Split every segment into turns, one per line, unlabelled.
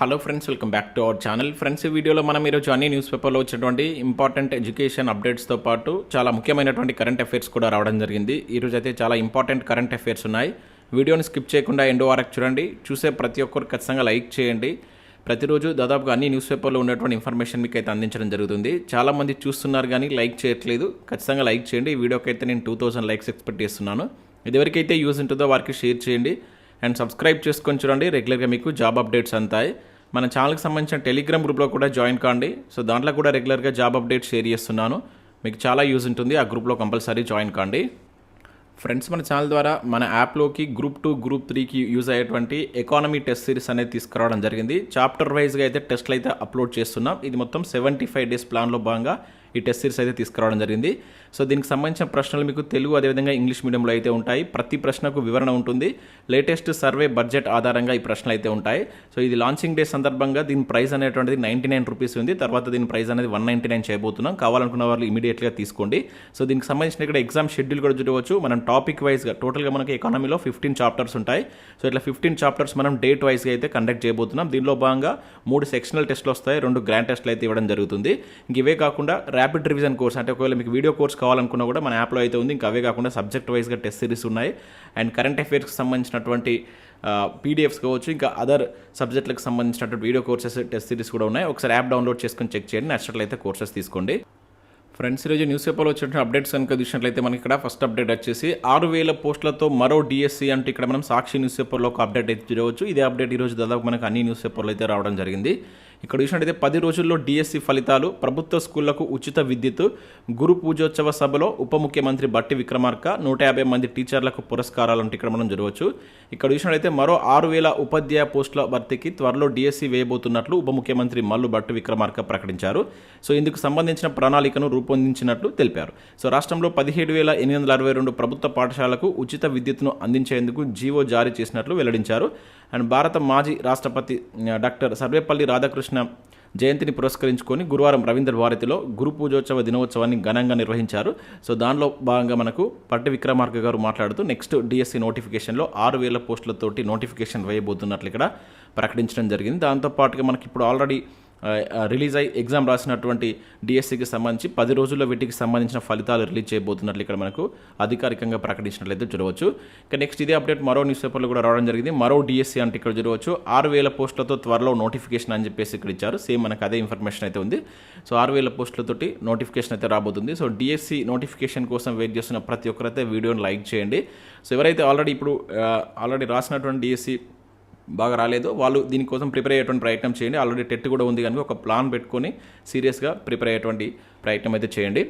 Hello friends welcome back to our channel friends ఈ వీడియోలో మనం ఈరోజు అన్ని న్యూస్ పేపర్లో వచ్చినటువంటి ఇంపార్టెంట్ ఎడ్యుకేషన్ అప్డేట్స్తో పాటు చాలా ముఖ్యమైనటువంటి కరెంట్ అఫైర్స్ కూడా రావడం జరిగింది. ఈరోజు అయితే చాలా ఇంపార్టెంట్ కరెంట్ అఫైర్స్ ఉన్నాయి. వీడియోని స్కిప్ చేయకుండా ఎండ్ వరకు చూడండి. చూసే ప్రతి ఒక్కరు ఖచ్చితంగా లైక్ చేయండి. ప్రతిరోజు దాదాపుగా అన్ని న్యూస్ పేపర్లో ఉన్నటువంటి ఇన్ఫర్మేషన్ మీకు అయితే అందించడం జరుగుతుంది. చాలామంది చూస్తున్నారు కానీ లైక్ చేయట్లేదు. ఖచ్చితంగా లైక్ చేయండి. ఈ వీడియోకి అయితే నేను టూ థౌసండ్ లైక్స్ ఎక్స్పెక్ట్ చేస్తున్నాను. ఇదివరకైతే యూజ్ ఉంటుందో వారికి షేర్ చేయండి. అండ్ సబ్స్క్రైబ్ చేసుకొని చూడండి. రెగ్యులర్గా మీకు జాబ్ అప్డేట్స్ అంతాయి. మన ఛానల్కి సంబంధించిన టెలిగ్రామ్ గ్రూప్లో కూడా జాయిన్ కాండి. సో దాంట్లో కూడా రెగ్యులర్గా జాబ్ అప్డేట్ షేర్ చేస్తున్నాను. మీకు చాలా యూజ్ ఉంటుంది. ఆ గ్రూప్లో కంపల్సరీ జాయిన్ కాండి. ఫ్రెండ్స్ మన ఛానల్ ద్వారా మన యాప్లోకి గ్రూప్ టూ గ్రూప్ త్రీకి యూజ్ అయ్యేటువంటి ఎకానమీ టెస్ట్ సిరీస్ అనేది తీసుకురావడం జరిగింది. చాప్టర్ వైజ్గా అయితే టెస్ట్లు అయితే అప్లోడ్ చేస్తున్నాం. ఇది మొత్తం సెవెంటీ ఫైవ్ డేస్ ప్లాన్లో భాగంగా ఈ టెస్ట్ సిరీస్ అయితే తీసుకురావడం జరిగింది. సో దీనికి సంబంధించిన ప్రశ్నలు మీకు తెలుగు అదేవిధంగా ఇంగ్లీష్ మీడియంలో అయితే ఉంటాయి. ప్రతి ప్రశ్నకు వివరణ ఉంటుంది. లేటెస్ట్ సర్వే బడ్జెట్ ఆధారంగా ఈ ప్రశ్నలు అయితే ఉంటాయి. సో ఇది లాంచింగ్ డే సందర్భంగా దీని ప్రైస్ అనేటువంటిది నైంటీ నైన్ రూపీస్ ఉంది. తర్వాత దీని ప్రైస్ అనేది వన్ నైంటీ నైన్ చేయబోతున్నాం. కావాలనుకున్న వాళ్ళు ఇమీడియట్గా తీసుకోండి. సో దీనికి సంబంధించిన ఇక్కడ ఎగ్జామ్ షెడ్యూల్ కూడా చూడవచ్చు. మనం టాపిక్ వైజ్గా టోటల్గా మనకి ఎకానమీలో ఫిఫ్టీన్ చాప్టర్స్ ఉంటాయి. సో ఇట్లా ఫిఫ్టీన్ చాప్టర్స్ మనం డేట్ వైజ్గా అయితే కండక్ట్ చేయబోతున్నాం. దీనిలో భాగంగా మూడు సెక్షనల్ టెస్ట్లు వస్తాయి. రెండు గ్రాండ్ టెస్ట్లు అయితే ఇవ్వడం జరుగుతుంది. ఇంక ఇవే కాకుండా ర్యాపిడ్ రివిజన్ కోర్స్ అంటే ఒకవేళ మీకు వీడియో కోర్స్ కావాలనుకున్నా కూడా మన యాప్లో అయితే ఉంది. ఇంకా అవే కాకుండా సబ్జెక్ట్ వైజ్గా టెస్ట్ సిరీస్ ఉన్నాయి. అండ్ కరెంట్ అఫైర్స్కి సంబంధించినటువంటి పీడిఎఫ్స్ కావచ్చు ఇంకా అదర్ సబ్జెక్టులకు సంబంధించినటువంటి వీడియో కోర్సెస్ టెస్ట్ సిరీస్ కూడా ఉన్నాయి. ఒకసారి యాప్ డౌన్లోడ్ చేసుకొని చెక్ చేయండి. నచ్చినట్లయితే కోర్సెస్ తీసుకోండి. ఫ్రెండ్స్ ఈరోజు న్యూస్ పేపర్లో వచ్చిన అప్డేట్స్ కనుక చూసినట్లయితే మనకి ఇక్కడ ఫస్ట్ అప్డేట్ వచ్చేసి ఆరు వేల పోస్టులతో మరో డిఎస్సి అంటే ఇక్కడ మనం సాక్షి న్యూస్ పేపర్లో ఒక అప్డేట్ అయితే చూడవచ్చు. ఇదే అప్డేట్ ఈరోజు దాదాపు మనకు అన్ని న్యూస్ పేపర్లో అయితే రావడం జరిగింది. ఇక్కడ చూసినట్టయితే పది రోజుల్లో డిఎస్సి ఫలితాలు ప్రభుత్వ స్కూళ్ళకు ఉచిత విద్యుత్ గురు పూజోత్సవ సభలో ఉప ముఖ్యమంత్రి బట్టి విక్రమార్క నూట యాభై మంది టీచర్లకు పురస్కారాలు అంటే ఇక్కడ మనం చూడవచ్చు ఇక్కడ చూసినట్టయితే మరో ఆరు వేల ఉపాధ్యాయ పోస్టుల భర్తీకి త్వరలో డిఎస్సి వేయబోతున్నట్లు ఉప ముఖ్యమంత్రి మల్లు బట్టి విక్రమార్క ప్రకటించారు. సో ఇందుకు సంబంధించిన ప్రణాళికను రూపొందించినట్లు తెలిపారు. సో రాష్ట్రంలో పదిహేడు వేల ఎనిమిది వందల అరవై రెండు ప్రభుత్వ పాఠశాలకు ఉచిత విద్యుత్ను అందించేందుకు జీవో జారీ చేసినట్లు వెల్లడించారు. అండ్ భారత మాజీ రాష్ట్రపతి డాక్టర్ సర్వేపల్లి రాధాకృష్ణ జయంతిని పురస్కరించుకొని గురువారం రవీంద్ర భారతిలో గురు పూజోత్సవ దినోత్సవాన్ని ఘనంగా నిర్వహించారు. సో దానిలో భాగంగా మనకు పట్టి విక్రమార్క గారు మాట్లాడుతూ నెక్స్ట్ డిఎస్సి నోటిఫికేషన్లో ఆరు వేల పోస్టులతోటి నోటిఫికేషన్ వేయబోతున్నట్లు ఇక్కడ ప్రకటించడం జరిగింది. దాంతోపాటుగా మనకి ఇప్పుడు ఆల్రెడీ రిలీజ్ అయ్యి ఎగ్జామ్ రాసినటువంటి డిఎస్సికి సంబంధించి పది రోజుల్లో వీటికి సంబంధించిన ఫలితాలు రిలీజ్ చేయబోతున్నట్లు ఇక్కడ మనకు అధికారికంగా ప్రకటించినట్లయితే చూడవచ్చు. ఇక నెక్స్ట్ ఇదే అప్డేట్. మరో న్యూస్ పేపర్లో కూడా రావడం జరిగింది. మరో డిఎస్సి అంటే ఇక్కడ చూడవచ్చు. ఆరు వేల పోస్టులతో త్వరలో నోటిఫికేషన్ అని చెప్పేసి ఇక్కడ ఇచ్చారు. సేమ్ మనకు అదే ఇన్ఫర్మేషన్ అయితే ఉంది. సో ఆరు వేల పోస్టులతోటి నోటిఫికేషన్ అయితే రాబోతుంది. సో డిఎస్సి నోటిఫికేషన్ కోసం వెయిట్ చేస్తున్న ప్రతి ఒక్కరైతే వీడియోని లైక్ చేయండి. సో ఎవరైతే ఆల్రెడీ ఇప్పుడు ఆల్రెడీ రాసినటువంటి డిఎస్సి బాగా రాలేదు. వాళ్ళు దీనికోసం ప్రిపేర్ అయ్యేటువంటి ప్రయత్నం చేయండి. ఆల్రెడీ టెట్ కూడా ఉంది కనుక ఒక ప్లాన్ పెట్టుకొని సీరియస్గా ప్రిపేర్ అయ్యేటువంటి ప్రయత్నం అయితే చేయండి.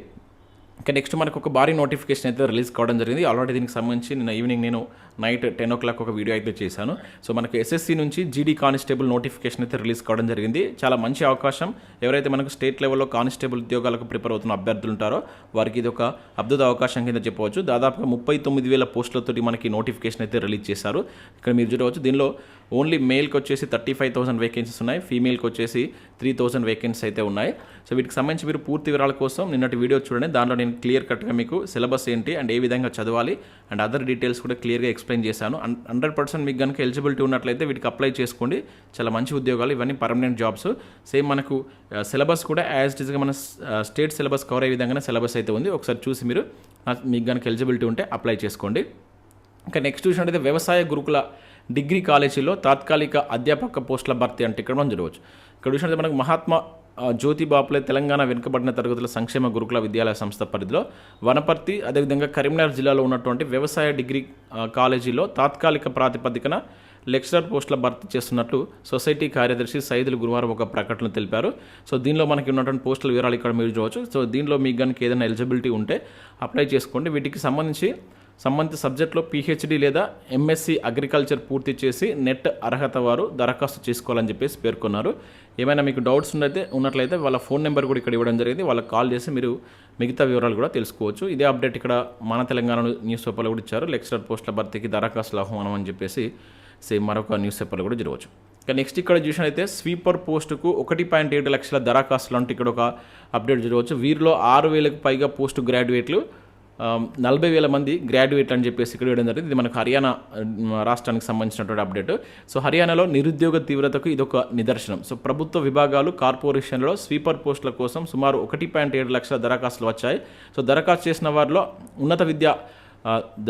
ఇంకా నెక్స్ట్ మనకు ఒక భారీ నోటిఫికేషన్ అయితే రిలీజ్ కావడం జరిగింది. ఆల్రెడీ దీనికి సంబంధించి నిన్న ఈవినింగ్ నేను నైట్ టెన్ ఓ క్లాక్ ఒక వీడియో అయితే చేశాను. సో మనకు ఎస్ఎస్సి నుంచి జీడీ కానిస్టేబుల్ నోటిఫికేషన్ అయితే రిలీజ్ కావడం జరిగింది. చాలా మంచి అవకాశం. ఎవరైతే మనకు స్టేట్ లెవెల్లో కానిస్టేబుల్ ఉద్యోగాలకు ప్రిపేర్ అవుతున్న అభ్యర్థులు ఉంటారో వారికి ఇది ఒక అద్భుత అవకాశం కింద చెప్పవచ్చు. దాదాపుగా ముప్పై తొమ్మిది వేల పోస్టులతోటి మనకి నోటిఫికేషన్ అయితే రిలీజ్ చేశారు. ఇక్కడ మీరు చూడవచ్చు దీనిలో ఓన్లీ మేల్కి వచ్చేసి థర్టీ ఫైవ్ థౌసండ్ వేకెన్సీస్ ఉన్నాయి. ఫీమేల్కి వచ్చేసి త్రీ థౌసండ్ వేకెన్సీస్ అయితే ఉన్నాయి. సో వీటికి సంబంధించి మీరు పూర్తి వివరాల కోసం నిన్నటి వీడియో చూడండి. దాంట్లో నేను క్లియర్ కట్గా మీకు సిలబస్ ఏంటి అండ్ ఏ విధంగా చదవాలి అండ్ అదర్ డీటెయిల్స్ కూడా క్లియర్గా ఎక్స్ప్లెయిన్ చేశాను. హండ్రెడ్ పర్సెంట్ మీకు కనుక ఎలిజిబిలిటీ ఉన్నట్లయితే వీటికి అప్లై చేసుకోండి. చాలా మంచి ఉద్యోగాలు. ఇవన్నీ పర్మనెంట్ జాబ్స్ సేమ్ మనకు uh, సిలబస్ కూడా యాజ్ ఇట్ ఈస్గా మన స్టేట్ సిలబస్ కవర్ అయ్యే విధంగానే సిలబస్ అయితే ఉంది. ఒకసారి చూసి మీరు మీకు కనుక ఎలిజిబిలిటీ ఉంటే అప్లై చేసుకోండి. ఇంకా నెక్స్ట్ చూసినట్టయితే వ్యవసాయ గురుకుల డిగ్రీ కాలేజీలో తాత్కాలిక అధ్యాపక పోస్టుల భర్తీ అంటే ఇక్కడ మనం చూడవచ్చు. ఇక్కడ చూసినట్టు మనకు మహాత్మా జ్యోతి బాపులే తెలంగాణ వెనుకబడిన తరగతుల సంక్షేమ గురుకుల విద్యాలయ సంస్థ పరిధిలో వనపర్తి అదేవిధంగా కరీంనగర్ జిల్లాలో ఉన్నటువంటి వ్యవసాయ డిగ్రీ కాలేజీలో తాత్కాలిక ప్రాతిపదికన లెక్చరర్ పోస్టుల భర్తీ చేస్తున్నట్లు సొసైటీ కార్యదర్శి సైదులు గురువారం ఒక ప్రకటన తెలిపారు. సో దీనిలో మనకి ఉన్నటువంటి పోస్టుల వివరాలు ఇక్కడ మీరు చూడవచ్చు. సో దీనిలో మీకు కనుక ఏదైనా ఎలిజిబిలిటీ ఉంటే అప్లై చేసుకోండి. వీటికి సంబంధించి సంబంధిత సబ్జెక్టులో పీహెచ్డీ లేదా ఎంఎస్సి అగ్రికల్చర్ పూర్తి చేసి నెట్ అర్హత వారు దరఖాస్తు చేసుకోవాలని చెప్పేసి పేర్కొన్నారు. ఏమైనా మీకు డౌట్స్ ఉన్నట్లయితే ఉన్నట్లయితే వాళ్ళ ఫోన్ నెంబర్ కూడా ఇక్కడ ఇవ్వడం జరిగింది. వాళ్ళకి కాల్ చేసి మీరు మిగతా వివరాలు కూడా తెలుసుకోవచ్చు. ఇదే అప్డేట్ ఇక్కడ మన తెలంగాణ న్యూస్ పేపర్లో కూడా ఇచ్చారు. లెక్చరర్ పోస్టుల భర్తీకి దరఖాస్తుల ఆహ్వానం అని చెప్పేసి సేమ్ మరొక న్యూస్ పేపర్లో కూడా జరగవచ్చు. ఇక నెక్స్ట్ ఇక్కడ చూసినైతే స్వీపర్ పోస్టుకు ఒకటి పాయింట్ ఏడు లక్షల దరఖాస్తులు అంటే ఇక్కడ ఒక అప్డేట్ జరగవచ్చు. వీరిలో ఆరు వేలకు పైగా పోస్ట్ గ్రాడ్యుయేట్లు నలభై వేల మంది గ్రాడ్యుయేట్ అని చెప్పేసి ఇక్కడ ఇవ్వడం జరిగింది. ఇది మనకు హర్యానా రాష్ట్రానికి సంబంధించినటువంటి అప్డేట్. సో హర్యానాలో నిరుద్యోగ తీవ్రతకు ఇదొక నిదర్శనం. సో ప్రభుత్వ విభాగాలు కార్పొరేషన్లో స్వీపర్ పోస్టుల కోసం సుమారు ఒకటి పాయింట్ ఏడు లక్షల దరఖాస్తులు వచ్చాయి. సో దరఖాస్తు చేసిన వారిలో ఉన్నత విద్య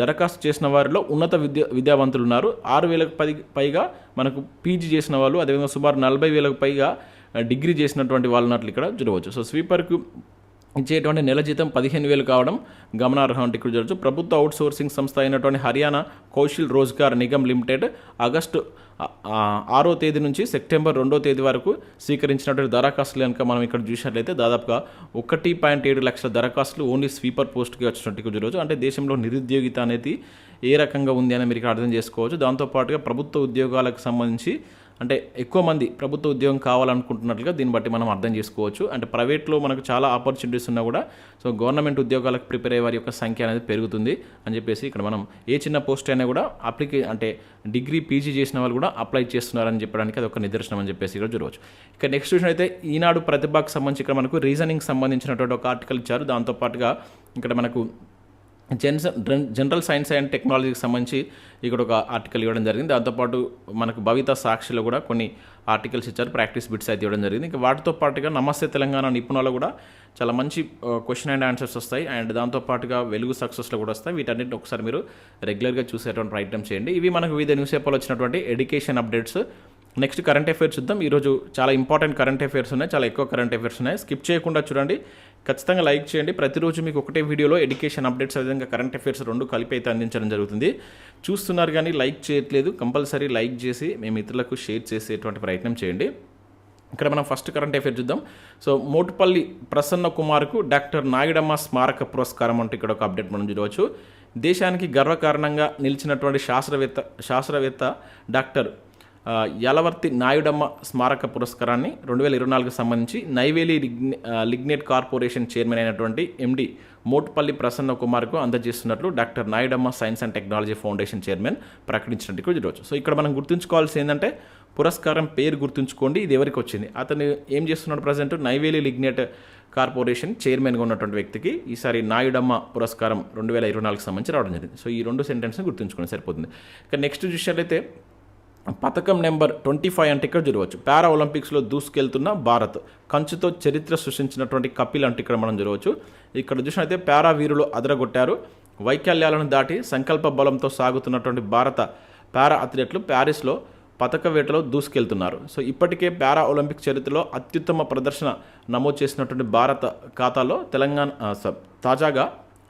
దరఖాస్తు చేసిన వారిలో ఉన్నత విద్య విద్యావంతులు ఉన్నారు. ఆరు వేలకు పది పైగా మనకు పీజీ చేసిన వాళ్ళు అదేవిధంగా సుమారు నలభై వేలకు పైగా డిగ్రీ చేసినటువంటి వాళ్ళు ఉన్నట్లు ఇక్కడ చూడవచ్చు. సో స్వీపర్కు ఇచ్చేటువంటి నెల జీతం పదిహేను వేలు కావడం గమనార్హం అంటే ఇక్కడ చూడవచ్చు ప్రభుత్వ అవుట్ సోర్సింగ్ సంస్థ అయినటువంటి హర్యానా కౌశల్ రోజ్గార్ నిగమ్ లిమిటెడ్ ఆగస్టు ఆరో తేదీ నుంచి సెప్టెంబర్ రెండో తేదీ వరకు స్వీకరించినటువంటి దరఖాస్తులు కనుక మనం ఇక్కడ చూసినట్లయితే దాదాపుగా ఒకటి పాయింట్ ఏడు లక్షల దరఖాస్తులు ఓన్లీ స్వీపర్ పోస్ట్కి వచ్చినట్టు ఇక్కడ చూడవచ్చు అంటే దేశంలో నిరుద్యోగిత అనేది ఏ రకంగా ఉంది అని మీరు ఇక్కడ అర్థం చేసుకోవచ్చు. దాంతోపాటుగా ప్రభుత్వ ఉద్యోగాలకు సంబంధించి అంటే ఎక్కువ మంది ప్రభుత్వ ఉద్యోగం కావాలనుకుంటున్నట్లుగా దీన్ని బట్టి మనం అర్థం చేసుకోవచ్చు. అంటే ప్రైవేట్లో మనకు చాలా ఆపర్చునిటీస్ ఉన్నా కూడా సో గవర్నమెంట్ ఉద్యోగాలకు ప్రిపేర్ అయ్యే వారి యొక్క సంఖ్య అనేది పెరుగుతుంది అని చెప్పేసి ఇక్కడ మనం ఏ చిన్న పోస్ట్ అయినా కూడా అప్లికే అంటే డిగ్రీ పీజీ చేసిన వాళ్ళు కూడా అప్లై చేస్తున్నారని చెప్పడానికి అది ఒక నిదర్శనం అని చెప్పేసి ఇక్కడ చూడవచ్చు. ఇక నెక్స్ట్ విషయం అయితే ఈనాడు ప్రతిభకు సంబంధించి ఇక్కడ మనకు రీజనింగ్ సంబంధించినటువంటి ఒక ఆర్టికల్ ఇచ్చారు. దాంతోపాటుగా ఇక్కడ మనకు జెన్స్ జనరల్ సైన్స్ అండ్ టెక్నాలజీకి సంబంధించి ఇక్కడ ఒక ఆర్టికల్ ఇవ్వడం జరిగింది. దాంతోపాటు మనకు భవిత సాక్షిలో కూడా కొన్ని ఆర్టికల్స్ ఇచ్చారు ప్రాక్టీస్ బిట్స్ అయితే ఇవ్వడం జరిగింది. ఇంకా వాటితో పాటుగా నమస్తే తెలంగాణ నిపుణులు కూడా చాలా మంచి క్వశ్చన్ అండ్ ఆన్సర్స్ వస్తాయి. అండ్ దాంతోపాటుగా వెలుగు సక్సెస్లో కూడా వస్తాయి. వీటన్నిటిని ఒకసారి మీరు రెగ్యులర్గా చూసేటువంటి ప్రయత్నం చేయండి. ఇవి మనకు వివిధ న్యూస్ పేపర్లో వచ్చినటువంటి education updates next current affairs చూద్దాం. ఈరోజు చాలా ఇంపార్టెంట్ కరెంట్ అఫైర్స్ ఉన్నాయి. చాలా ఎక్కువ కరెంట్ అఫైర్స్ ఉన్నాయి. స్కిప్ చేయకుండా చూడండి. ఖచ్చితంగా లైక్ చేయండి. ప్రతిరోజు మీకు ఒకటే వీడియోలో ఎడ్యుకేషన్ అప్డేట్స్ అదేవిధంగా కరెంట్ అఫైర్స్ రెండు కలిపి అయితే అందించడం జరుగుతుంది. చూస్తున్నారు కానీ లైక్ చేయట్లేదు. కంపల్సరీ లైక్ చేసి మేము ఇతరులకు షేర్ చేసేటువంటి ప్రయత్నం చేయండి. ఇక్కడ మనం ఫస్ట్ కరెంట్ అఫేర్ చూద్దాం. సో మోటుపల్లి ప్రసన్న కుమార్కు డాక్టర్ నాయుడమ్మ స్మారక పురస్కారం అంటే ఇక్కడ ఒక అప్డేట్ మనం చూడవచ్చు. దేశానికి గర్వకారణంగా నిలిచినటువంటి శాస్త్రవేత్త శాస్త్రవేత్త డాక్టర్ యలవర్తి నాయుడమ్మ స్మారక పురస్కారాన్ని రెండు వేల ఇరవై నాలుగు సంబంధించి నైవేలి లిగ్నే లిగ్నేట్ కార్పొరేషన్ చైర్మన్ అయినటువంటి ఎండి మోట్పల్లి ప్రసన్న కుమార్కు అందజేస్తున్నట్లు doctor Nayudamma science and technology foundation chairman ప్రకటించినట్టు ఈరోజు సో ఇక్కడ మనం గుర్తుంచుకోవాల్సి ఏంటంటే పురస్కారం పేరు గుర్తుంచుకోండి ఇది ఎవరికి వచ్చింది? అతను ఏం చేస్తున్నాడు ప్రజెంట్? నైవేలి లిగ్నేట్ కార్పొరేషన్ చైర్మన్గా ఉన్నటువంటి వ్యక్తికి ఈసారి నాయుడమ్మ పురస్కారం రెండు వేల ఇరవై నాలుగుకి సంబంధించి రావడం జరిగింది. సో ఈ రెండు సెంటెన్స్ని గుర్తుంచుకోండి సరిపోతుంది. ఇక నెక్స్ట్ చూసినట్లయితే పథకం నెంబర్ ట్వంటీ ఫైవ్ అంటే ఇక్కడ చూడవచ్చు పారా ఒలింపిక్స్లో దూసుకెళ్తున్న భారత్. కంచుతో చరిత్ర సృష్టించినటువంటి కపిల్ అంటే ఇక్కడ మనం చూడవచ్చు ఇక్కడ చూసినట్లయితే పారా వీరులు అదరగొట్టారు. వైకల్యాలను దాటి సంకల్ప బలంతో సాగుతున్నటువంటి భారత పారా అథ్లెట్లు ప్యారిస్లో పథక వేటలో దూసుకెళ్తున్నారు. సో ఇప్పటికే పారా ఒలింపిక్ చరిత్రలో అత్యుత్తమ ప్రదర్శన నమోదు చేసినటువంటి భారత ఖాతాలో తెలంగాణ తాజాగా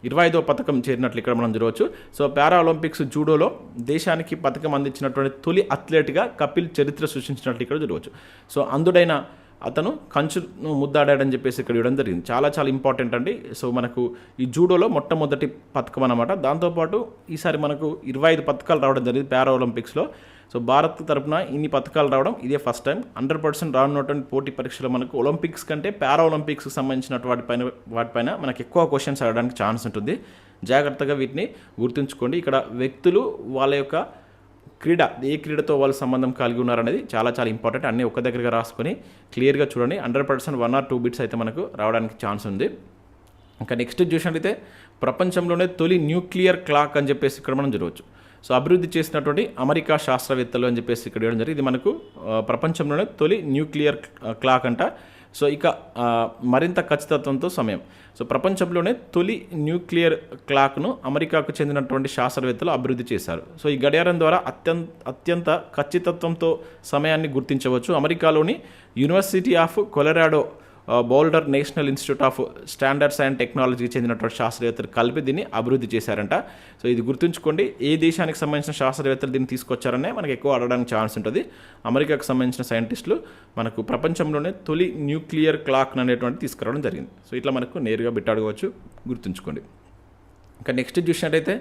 ఇరవై ఐదో పథకం చేరినట్లు ఇక్కడ మనం చూడవచ్చు. సో పారా ఒలింపిక్స్ జూడోలో దేశానికి పథకం అందించినటువంటి తొలి అథ్లెట్గా కపిల్ చరిత్ర సృష్టించినట్లు ఇక్కడ చూడవచ్చు. సో అందుడైన అతను కంచును ముద్దాడాడని చెప్పేసి ఇక్కడ ఇవ్వడం జరిగింది. చాలా చాలా ఇంపార్టెంట్ అండి. సో మనకు ఈ జూడోలో మొట్టమొదటి పథకం అనమాట దాంతోపాటు ఈసారి మనకు ఇరవై ఐదు పథకాలు రావడం జరిగింది పారా ఒలింపిక్స్లో సో భారత్ తరపున ఇన్ని పథకాలు రావడం ఇదే ఫస్ట్ టైం హండ్రెడ్ పర్సెంట్ రానున్నటువంటి పోటీ పరీక్షలు మనకు ఒలింపిక్స్ కంటే పారా ఒలింపిక్స్కి సంబంధించిన వాటిపైన వాటిపైన మనకు ఎక్కువ క్వశ్చన్స్ అడగడానికి ఛాన్స్ ఉంటుంది. జాగ్రత్తగా వీటిని గుర్తుంచుకోండి. ఇక్కడ వ్యక్తులు వాళ్ళ యొక్క క్రీడ ఏ క్రీడతో వాళ్ళు సంబంధం కలిగి ఉన్నారనేది చాలా చాలా ఇంపార్టెంట్ అన్నీ ఒక్క దగ్గరగా రాసుకొని క్లియర్గా చూడండి. Hundred percent one or two bits అయితే మనకు రావడానికి ఛాన్స్ ఉంది. ఇంకా నెక్స్ట్ చూసినట్లయితే ప్రపంచంలోనే తొలి న్యూక్లియర్ క్లాక్ అని చెప్పేసి ఇక్కడ మనం చూడవచ్చు. సో అభివృద్ధి చేసినటువంటి అమెరికా శాస్త్రవేత్తలు అని చెప్పేసి ఇక్కడ ఇవ్వడం జరిగింది. ఇది మనకు ప్రపంచంలోనే తొలి న్యూక్లియర్ క్లాక్ అంట. సో ఇక మరింత ఖచ్చితత్వంతో సమయం. సో ప్రపంచంలోనే తొలి న్యూక్లియర్ క్లాక్ను అమెరికాకు చెందినటువంటి శాస్త్రవేత్తలు అభివృద్ధి చేశారు. సో ఈ గడియారం ద్వారా అత్యంత అత్యంత ఖచ్చితత్వంతో సమయాన్ని గుర్తించవచ్చు. అమెరికాలోని university of Colorado Boulder national institute of standards and టెక్నాలజీకి చెందినటువంటి శాస్త్రవేత్తలు కలిపి దీన్ని అభివృద్ధి చేశారంట. సో ఇది గుర్తుంచుకోండి ఏ దేశానికి సంబంధించిన శాస్త్రవేత్తలు దీన్ని తీసుకొచ్చారనే మనకి ఎక్కువ అడగడానికి ఛాన్స్ ఉంటుంది. అమెరికాకు సంబంధించిన సైంటిస్టులు మనకు ప్రపంచంలోనే తొలి న్యూక్లియర్ క్లాక్ అనేటువంటి తీసుకురావడం జరిగింది. సో ఇట్లా మనకు నేరుగా బిట్టాడుకోవచ్చు గుర్తుంచుకోండి. ఇంకా నెక్స్ట్ చూసినట్టయితే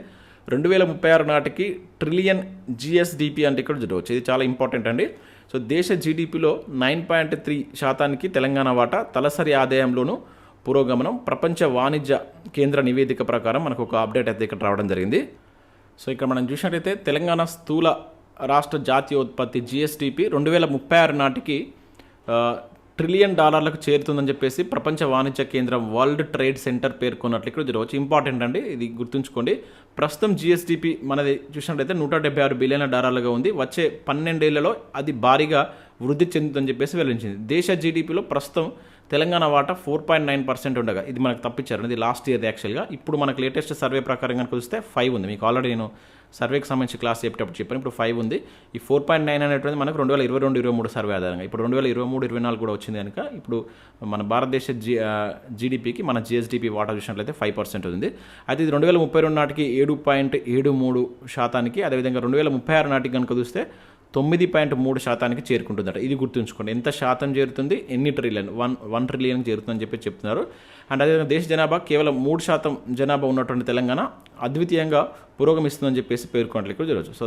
రెండు వేల ముప్పై ఆరు నాటికి ట్రిలియన్ జిఎస్డిపి అంటే ఇక్కడ చూడవచ్చు ఇది చాలా ఇంపార్టెంట్ అండి. సో దేశ జీడిపిలో నైన్ పాయింట్ త్రీ శాతానికి తెలంగాణ వాటా తలసరి ఆదాయంలోనూ పురోగమనం ప్రపంచ వాణిజ్య కేంద్ర నివేదిక ప్రకారం మనకు ఒక అప్డేట్ అయితే ఇక్కడ రావడం జరిగింది. సో ఇక్కడ మనం చూసినట్టయితే తెలంగాణ స్థూల రాష్ట్ర జాతీయోత్పత్తి జిఎస్డిపి రెండు వేల ముప్పై ఆరు నాటికి ట్రిలియన్ డాలర్లకు చేరుతుందని చెప్పేసి ప్రపంచ వాణిజ్య కేంద్రం వరల్డ్ ట్రేడ్ సెంటర్ పేర్కొన్నట్లు ఇక్కడ చూడవచ్చు ఇంపార్టెంట్ అండి. ఇది గుర్తుంచుకోండి. ప్రస్తుతం జిఎస్డిపి మనది చూసినట్లయితే నూట డెబ్బై ఆరు బిలియన్ల డాలర్లుగా ఉంది. వచ్చే పన్నెండేళ్ళలో అది భారీగా వృద్ధి చెందుతుందని చెప్పేసి వెల్లడించింది. దేశ జీడిపిలో ప్రస్తుతం తెలంగాణ వాటా ఫోర్ పాయింట్ నైన్ పర్సెంట్ ఉండగా ఇది మనకు తప్పించారు. ఇది లాస్ట్ ఇయర్ యాక్చువల్గా. ఇప్పుడు మనకు లేటెస్ట్ సర్వే ప్రకారం కనుక చూస్తే ఫైవ్ ఉంది. మీకు ఆల్రెడీ నేను సర్వేకి సంబంధించి క్లాస్ చెప్పేటప్పుడు చెప్పాను. ఇప్పుడు ఫైవ్ ఉంది. ఈ ఫోర్ పాయింట్ నైన్ అనేటువంటి మనకు రెండు వేల ఇరవై రెండు ఇరవై మూడు సర్వే ఆధారంగా. ఇప్పుడు రెండు వేల ఇరవై మూడు ఇరవై నాలుగు కూడా వచ్చింది కనుక ఇప్పుడు మన భారతదేశ జీ జీడిపికి మన జిఎస్డిపి వాటా చూసినట్లయితే ఫైవ్ పర్సెంట్ ఉంది. అయితే ఇది రెండు వేల ముప్పై రెండు నాటికి ఏడు పాయింట్ ఏడు మూడు శాతానికి అదేవిధంగా రెండు వేల ముప్పై ఆరు నాటికి కనుక చూస్తే తొమ్మిది పాయింట్ మూడు శాతానికి చేరుకుంటుందట. ఇది గుర్తుంచుకోండి. ఎంత శాతం చేరుతుంది? ఎన్ని ట్రిలియన్ వన్ వన్ ట్రిలియన్కి చేరుతుందని చెప్పి చెప్తున్నారు. అండ్ అదేవిధంగా దేశ జనాభా కేవలం మూడు శాతం జనాభా ఉన్నటువంటి తెలంగాణ అద్వితీయంగా పురోగమిస్తుందని చెప్పేసి పేర్కొన్నట్లు ఇక్కడ జరగచ్చు సో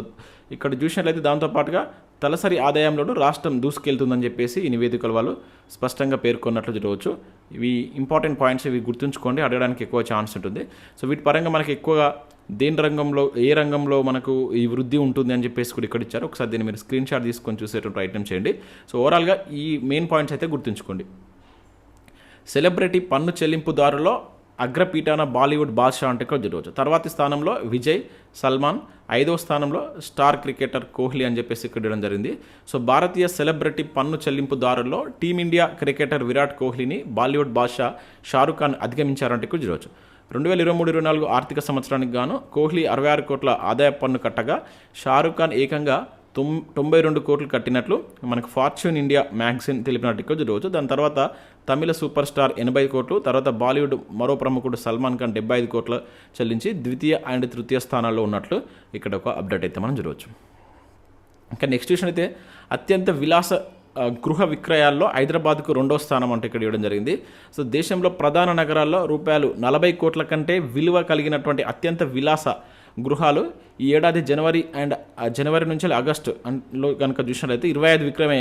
ఇక్కడ చూసినట్లయితే దాంతోపాటుగా తలసరి ఆదాయంలోనూ రాష్ట్రం దూసుకెళ్తుందని చెప్పేసి ఈ నివేదికల వాళ్ళు స్పష్టంగా పేర్కొన్నట్లు చూడవచ్చు ఇవి ఇంపార్టెంట్ పాయింట్స్ ఇవి గుర్తుంచుకోండి అడగడానికి ఎక్కువ ఛాన్స్ ఉంటుంది. సో వీటి పరంగా మనకి ఎక్కువగా దేని రంగంలో ఏ రంగంలో మనకు ఈ వృద్ధి ఉంటుంది అని చెప్పేసి కూడా ఇక్కడ ఇచ్చారు. ఒకసారి దీన్ని మీరు స్క్రీన్ షాట్ తీసుకొని చూసేటువంటి ప్రయత్నం చేయండి. సో ఓవరాల్గా ఈ మెయిన్ పాయింట్స్ అయితే గుర్తుంచుకోండి. సెలబ్రిటీ పన్ను చెల్లింపుదారులో అగ్రపీఠాన బాలీవుడ్ బాద్షా అంటే కూడా జరగవచ్చు. తర్వాతి స్థానంలో విజయ్ సల్మాన్ ఐదవ స్థానంలో స్టార్ క్రికెటర్ కోహ్లీ అని చెప్పేసి ఇక్కడ ఇవ్వడం జరిగింది. సో భారతీయ సెలబ్రిటీ పన్ను చెల్లింపుదారుల్లో టీమిండియా క్రికెటర్ విరాట్ కోహ్లీని బాలీవుడ్ బాద్షా షారుఖ్ ఖాన్ అధిగమించారంటే కూడా జరగవచ్చు. రెండు వేల ఇరవై మూడు ఇరవై నాలుగు ఆర్థిక సంవత్సరానికి గాను కోహ్లీ అరవై ఆరు కోట్ల ఆదాయ పన్ను కట్టగా షారుఖ్ ఖాన్ ఏకంగా తొమ్ తొంభై రెండు కోట్లు కట్టినట్లు మనకు ఫార్చ్యూన్ ఇండియా మ్యాగజైన్ తెలిపినట్టు ఇక్కడ చూడవచ్చు దాని తర్వాత తమిళ సూపర్ స్టార్ ఎనభై కోట్లు తర్వాత బాలీవుడ్ మరో ప్రముఖుడు సల్మాన్ ఖాన్ డెబ్బై ఐదు కోట్లు చెల్లించి ద్వితీయ అండ్ తృతీయ స్థానాల్లో ఉన్నట్లు ఇక్కడ ఒక అప్డేట్ అయితే మనం చూడవచ్చు ఇంకా నెక్స్ట్ విషయం అయితే అత్యంత విలాస గృహ విక్రయాల్లో హైదరాబాద్కు రెండో స్థానం అంటే ఇక్కడ ఇవ్వడం జరిగింది. సో దేశంలో ప్రధాన నగరాల్లో రూపాయలు నలభై కోట్ల కంటే విలువ కలిగినటువంటి అత్యంత విలాస గృహాలు ఈ ఏడాది జనవరి అండ్ జనవరి నుంచి ఆగస్టు లో కనుక చూసినట్లయితే ఇరవై ఐదు విక్రమే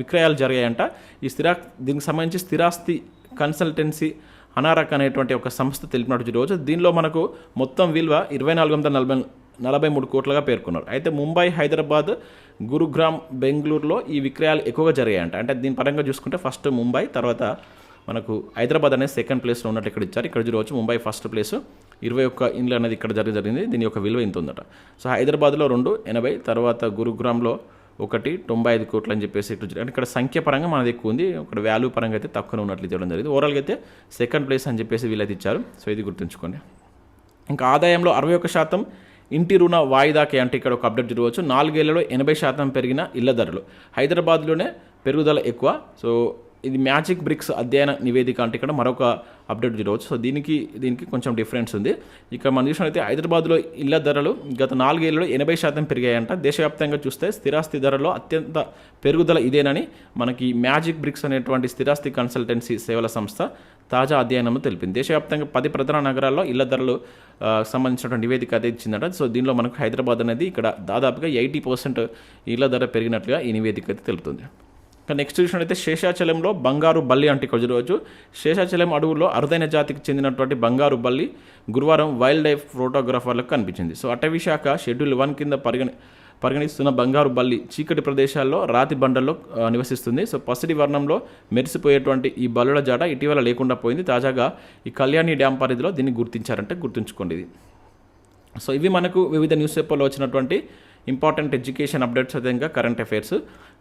విక్రయాలు జరిగాయంట. ఈ స్థిరా దీనికి సంబంధించి స్థిరాస్తి కన్సల్టెన్సీ అనారక్ అనేటువంటి ఒక సంస్థ తెలిపినట్టు ఈరోజు దీనిలో మనకు మొత్తం విలువ ఇరవై నాలుగు వందల నలభై నలభై మూడు కోట్లుగా పేర్కొన్నారు. అయితే ముంబై హైదరాబాద్ గురుగ్రామ్ బెంగళూరులో ఈ విక్రయాలు ఎక్కువగా జరిగాయంట. అంటే దీని పరంగా చూసుకుంటే ఫస్ట్ ముంబై తర్వాత మనకు హైదరాబాద్ అనేది సెకండ్ ప్లేస్లో ఉన్నట్టు ఇక్కడ ఇచ్చారు. ఇక్కడ చూడవచ్చు ముంబై ఫస్ట్ ప్లేసు. ఇరవై ఒక్క ఇండ్లు అనేది ఇక్కడ జరిగి జరిగింది. దీని యొక్క విలువ ఇంత ఉందట సో హైదరాబాద్లో రెండు ఎనభై తర్వాత గురుగ్రామ్లో ఒకటి తొంభై ఐదు కోట్లు అని చెప్పేసి ఇట్లా అంటే ఇక్కడ సంఖ్య పరంగా మనది ఎక్కువ ఉంది. ఇక్కడ వాల్యూ పరంగా అయితే తక్కువ ఉన్నట్లు ఇవ్వడం జరిగింది. ఓవరాల్గా అయితే సెకండ్ ప్లేస్ అని చెప్పేసి వీళ్ళైతే ఇచ్చారు. సో ఇది గుర్తుంచుకోండి. ఇంకా ఆదాయంలో అరవై ఒక్క శాతం ఇంటి రుణ వాయిదాకి అంటే ఇక్కడ ఒక అప్డేట్ చూడవచ్చు. నాలుగేళ్ళలో ఎనభై శాతం పెరిగిన ఇళ్ళ ధరలు. హైదరాబాద్లోనే పెరుగుదల ఎక్కువ. సో ఇది మ్యాజిక్ బ్రిక్స్ అధ్యయన నివేదిక అంటే ఇక్కడ మరొక అప్డేట్ చూడవచ్చు. సో దీనికి దీనికి కొంచెం డిఫరెన్స్ ఉంది. ఇక్కడ మనం చూసినట్లయితే హైదరాబాద్లో ఇళ్ళ ధరలు గత నాలుగేళ్ళలో ఎనభై శాతం పెరిగాయంట. దేశవ్యాప్తంగా చూస్తే స్థిరాస్తి ధరలో అత్యంత పెరుగుదల ఇదేనని మనకి మ్యాజిక్ బ్రిక్స్ అనేటువంటి స్థిరాస్తి కన్సల్టెన్సీ సేవల సంస్థ తాజా అధ్యయనంలో తెలిపింది. దేశవ్యాప్తంగా పది ప్రధాన నగరాల్లో ఇళ్ళ ధరలు ఆ, సంబంధించినటువంటి నివేదిక అయితే ఇచ్చిందట. సో దీనిలో మనకు హైదరాబాద్ అనేది ఇక్కడ దాదాపుగా ఎయిటీ పర్సెంట్ ఇళ్ళ ధర పెరిగినట్లుగా ఈ నివేదిక అయితే తెలుపుతుంది. నెక్స్ట్ చూసినట్లయితే శేషాచలంలో బంగారు బల్లి అంటే ఇక్కడ రోజు శేషాచలం అడవుల్లో అరుదైన జాతికి చెందినటువంటి బంగారు బల్లి గురువారం వైల్డ్ లైఫ్ ఫోటోగ్రాఫర్లకు కనిపించింది. సో అటవీ శాఖ షెడ్యూల్ వన్ కింద పరిగణ పరిగణిస్తున్న బంగారు బల్లి చీకటి ప్రదేశాల్లో రాతి బండల్లో నివసిస్తుంది. సో పసిడి వర్ణంలో మెరిసిపోయేటువంటి ఈ బల్లుల జాడ ఇటీవల లేకుండా పోయింది. తాజాగా ఈ కళ్యాణి డ్యామ్ పరిధిలో దీన్ని గుర్తించారంటే గుర్తుంచుకోండి ఇది. సో ఇవి మనకు వివిధ న్యూస్ పేపర్లో వచ్చినటువంటి ఇంపార్టెంట్ ఎడ్యుకేషన్ అప్డేట్స్ విధంగా కరెంట్ అఫైర్స్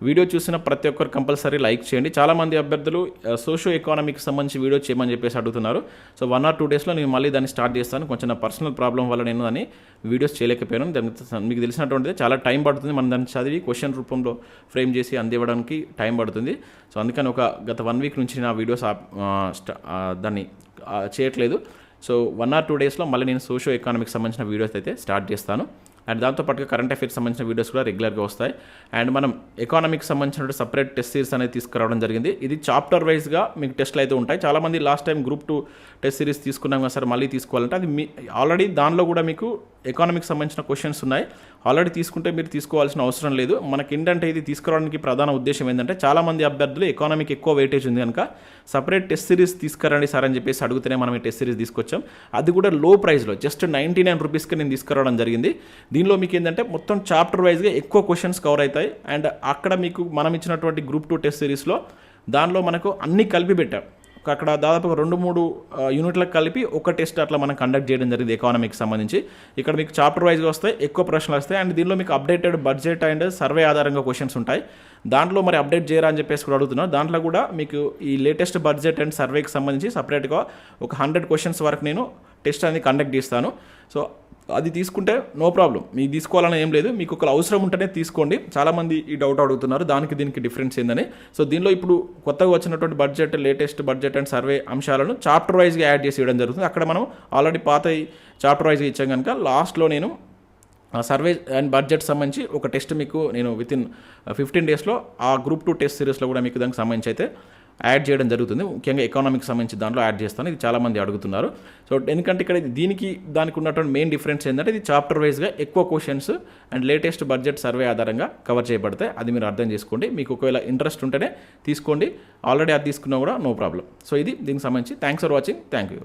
వీడియో చూసిన ప్రతి ఒక్కరు కంపల్సరీ లైక్ చేయండి. చాలామంది అభ్యర్థులు సోషో ఎకానమీకి సంబంధించి వీడియో చేయమని చెప్పేసి అడుగుతున్నారు. సో వన్ ఆర్ టూ డేస్లో నేను మళ్ళీ దాన్ని స్టార్ట్ చేస్తాను. కొంచెం నా పర్సనల్ ప్రాబ్లం వల్ల నేను దాన్ని వీడియోస్ చేయలేకపోయాను. దాని మీకు తెలిసినటువంటిది. చాలా టైం పడుతుంది. మనం దాన్ని చదివి క్వశ్చన్ రూపంలో ఫ్రేమ్ చేసి అందివ్వడానికి టైం పడుతుంది. సో అందుకని ఒక గత వన్ వీక్ నుంచి నా వీడియోస్ దాన్ని చేయట్లేదు. సో వన్ ఆర్ టూ డేస్లో మళ్ళీ నేను సోషో ఎకానమీకి సంబంధించిన వీడియోస్ అయితే స్టార్ట్ చేస్తాను. అండ్ దాంతోపాటుగా కరెంట్ అఫైర్స్ సంబంధించిన వీడియోస్ కూడా రెగ్యులర్గా వస్తాయి. అండ్ మనం ఎకానమిక్స్ సంబంధించిన సపరేట్ టెస్ట్ సిరీస్ అనేది తీసుకురావడం జరిగింది. ఇది చాప్టర్ వైజ్గా మీకు టెస్ట్లు అయితే ఉంటాయి. చాలామంది last time group two test series తీసుకున్నాం కదా సార్ మళ్ళీ తీసుకోవాలంటే అది మీ ఆల్రెడీ దానిలో కూడా మీకు ఎకానమిక్ సంబంధించిన క్వశ్చన్స్ ఉన్నాయి. ఆల్రెడీ తీసుకుంటే మీరు తీసుకోవాల్సిన అవసరం లేదు. మనకి ఏంటంటే ఇది తీసుకురావడానికి ప్రధాన ఉద్దేశం ఏంటంటే చాలామంది అభ్యర్థులు ఎకానమిక్ ఎక్కువ వెయిటేజ్ ఉంది కనుక సపరేట్ టెస్ట్ సిరీస్ తీసుకురండి సార్ అని చెప్పేసి అడుగుతూనే మనం ఈ టెస్ట్ సిరీస్ తీసుకొచ్చాం. అది కూడా లో ప్రైస్లో జస్ట్ నైంటీ నైన్ రూపీస్కి నేను తీసుకురావడం జరిగింది. దీనిలో మీకు ఏంటంటే మొత్తం చాప్టర్ వైజ్గా ఎక్కువ క్వశ్చన్స్ కవర్ అవుతాయి. అండ్ అక్కడ మీకు మనం ఇచ్చినటువంటి గ్రూప్ టూ టెస్ట్ సిరీస్లో దానిలో మనకు అన్ని కలిపి పెట్టాం. అక్కడ దాదాపు రెండు మూడు యూనిట్లకు కలిపి ఒక టెస్ట్ అట్లా మనం కండక్ట్ చేయడం జరిగింది ఎకానమీకి సంబంధించి. ఇక్కడ మీకు చాప్టర్ వైజ్గా వస్తాయి ఎక్కువ ప్రశ్నలు వస్తాయి అండ్ దీనిలో మీకు అప్డేటెడ్ బడ్జెట్ అండ్ సర్వే ఆధారంగా క్వశ్చన్స్ ఉంటాయి. దాంట్లో మరి అప్డేట్ చేయరా అని చెప్పేసి కూడా అడుగుతున్నారు దాంట్లో కూడా మీకు ఈ లేటెస్ట్ బడ్జెట్ అండ్ సర్వేకి సంబంధించి సపరేట్గా ఒక హండ్రెడ్ క్వశ్చన్స్ వరకు నేను టెస్ట్ అనేది కండక్ట్ చేస్తాను. సో అది తీసుకుంటే నో ప్రాబ్లం. మీకు తీసుకోవాలని ఏం లేదు. మీకు ఒక అవసరం ఉంటేనే తీసుకోండి. చాలామంది ఈ డౌట్ అడుగుతున్నారు. దానికి దీనికి డిఫరెన్స్ ఏందని. సో దీనిలో ఇప్పుడు కొత్తగా వచ్చినటువంటి budget latest budget and survey అంశాలను చాప్టర్ వైజ్గా యాడ్ చేసి ఇవ్వడం జరుగుతుంది. అక్కడ మనం ఆల్రెడీ పాత చాప్టర్ వైజ్గా ఇచ్చాం కనుక లాస్ట్లో నేను సర్వే అండ్ బడ్జెట్ సంబంధించి ఒక టెస్ట్ మీకు నేను వితిన్ ఫిఫ్టీన్ డేస్లో ఆ గ్రూప్ టూ టెస్ట్ సిరీస్లో కూడా మీకు దానికి సంబంధించి అయితే యాడ్ చేయడం జరుగుతుంది. ముఖ్యంగా ఎకనామిక్ సంబంధించి దాంట్లో యాడ్ చేస్తాను. ఇది చాలామంది అడుగుతున్నారు. సో ఎందుకంటే ఇక్కడ దీనికి దానికి ఉన్నటువంటి మెయిన్ డిఫరెన్స్ ఏంటంటే ఇది చాప్టర్ వైజ్గా ఎక్కువ questions and latest budget survey ఆధారంగా కవర్ చేయబడతాయి. అది మీరు అర్థం చేసుకోండి. మీకు ఒకవేళ ఇంట్రెస్ట్ ఉంటేనే తీసుకోండి. ఆల్రెడీ అది తీసుకున్నా కూడా నో ప్రాబ్లం సో ఇది దీనికి సంబంధించి. Thanks for watching thank you